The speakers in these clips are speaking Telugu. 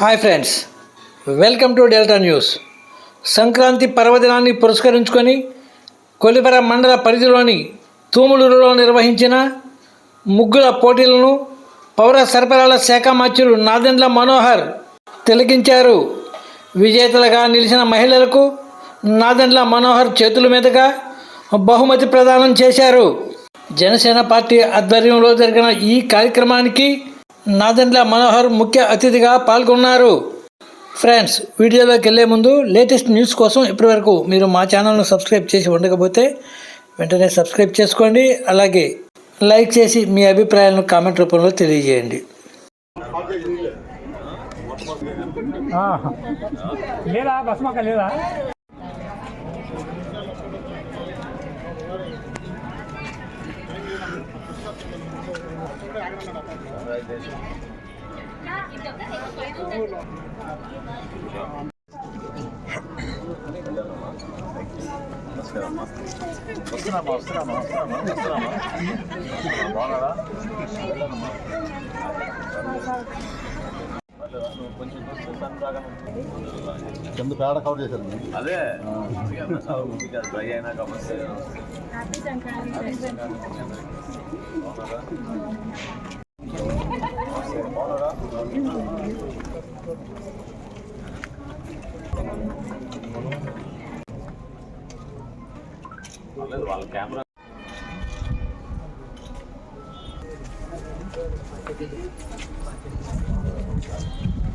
Hi friends welcome to Delta news. Sankranti పర్వదినాన్ని పురస్కరించుకొని కొలిపర మండల పరిధిలోని తూములూరులో నిర్వహించిన ముగ్గుల పోటీలను పౌర సరఫరాల శాఖ మంత్రులు నాదెండ్ల మనోహర్ తిలకించారు. విజేతలుగా నిలిచిన మహిళలకు నాదెండ్ల మనోహర్ చేతుల మీదుగా బహుమతి ప్రదానం చేశారు. జనసేన పార్టీ ఆధ్వర్యంలో జరిగిన ఈ కార్యక్రమానికి నాదెండ్ల మనోహర్ ముఖ్య అతిథిగా పాల్గొన్నారు. ఫ్రెండ్స్ వీడియోలోకి వెళ్ళే ముందు లేటెస్ట్ న్యూస్ కోసం ఇప్పటివరకు మీరు మా ఛానల్ను సబ్స్క్రైబ్ చేసి ఉండకపోతే వెంటనే సబ్స్క్రైబ్ చేసుకోండి. అలాగే లైక్ చేసి మీ అభిప్రాయాలను కామెంట్ రూపంలో తెలియజేయండి. లేదా? బస్మాక వస్తున్నామా వస్తున్నామా వస్తున్నామా వస్తున్నామా బాగున్నారా కింద పేడ కవర్ చేశారు మీరు. అదే డ్రై అయినా కాబట్టి బాగున్నారా బాగున్నారా పర్లేదు వాళ్ళ కెమెరా అన్నీ బాగుంటుంది ఇంకా బాగుంటుంది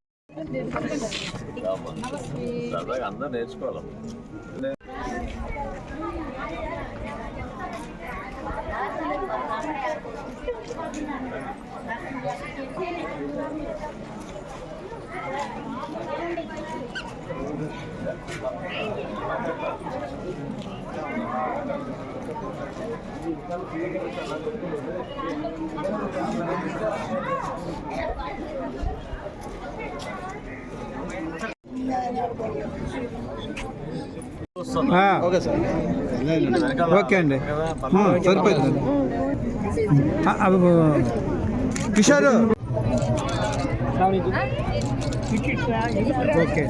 సరదాగా అందరూ నేర్చుకోవాలి ఓకే సార్. ఓకే అండి. సరిపోతుంది కిషోర్. ఓకే.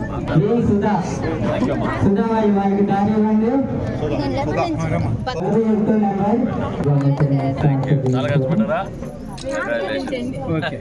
చాలా కష్టపడ్డారా ఓకే.